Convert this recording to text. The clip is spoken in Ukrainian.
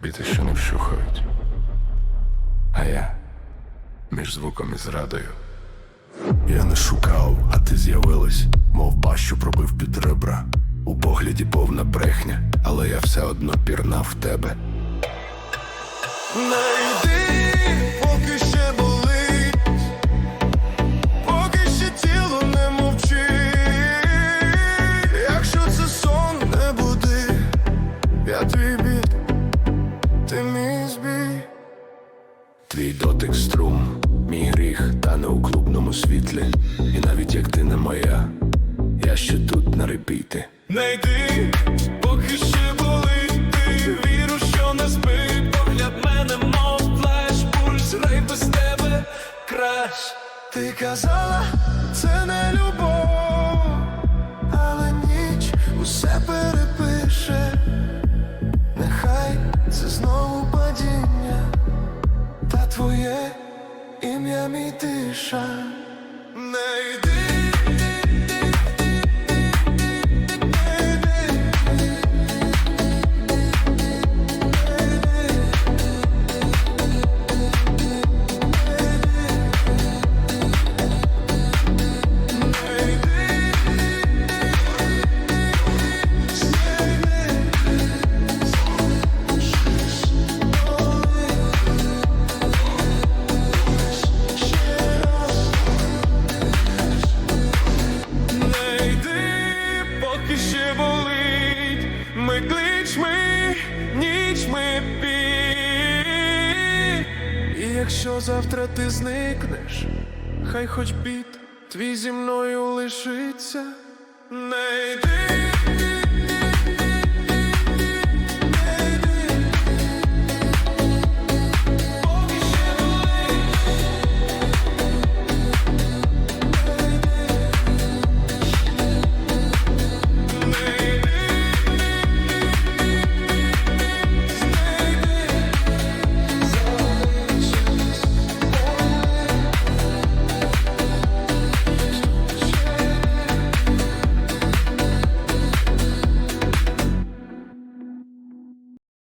терпіти, що не вщухають. А я між звуком і зрадою. Я не шукав, а ти з'явилась, мов бащу пробив під ребра. У погляді повна брехня, але я все одно пірнав в тебе. Не йди, поки ще болить, поки ще тіло не мовчить. Якщо це сон, не буди, я твій біт, Твій дотик струм, мій гріх тане у клубному світлі. І навіть як ти не моя, я ще тут на репіти. Не йди, поки ще болить, ти віру, що не спить. Погляд мене, мов флеш, пульс, рай без тебе краш. Ти казала, це не любов, але ніч усе перепише. Ім'я мій тиша. Не ми нічми ми пі. І якщо завтра ти зникнеш, хай хоч біт твій зі мною лишиться. Не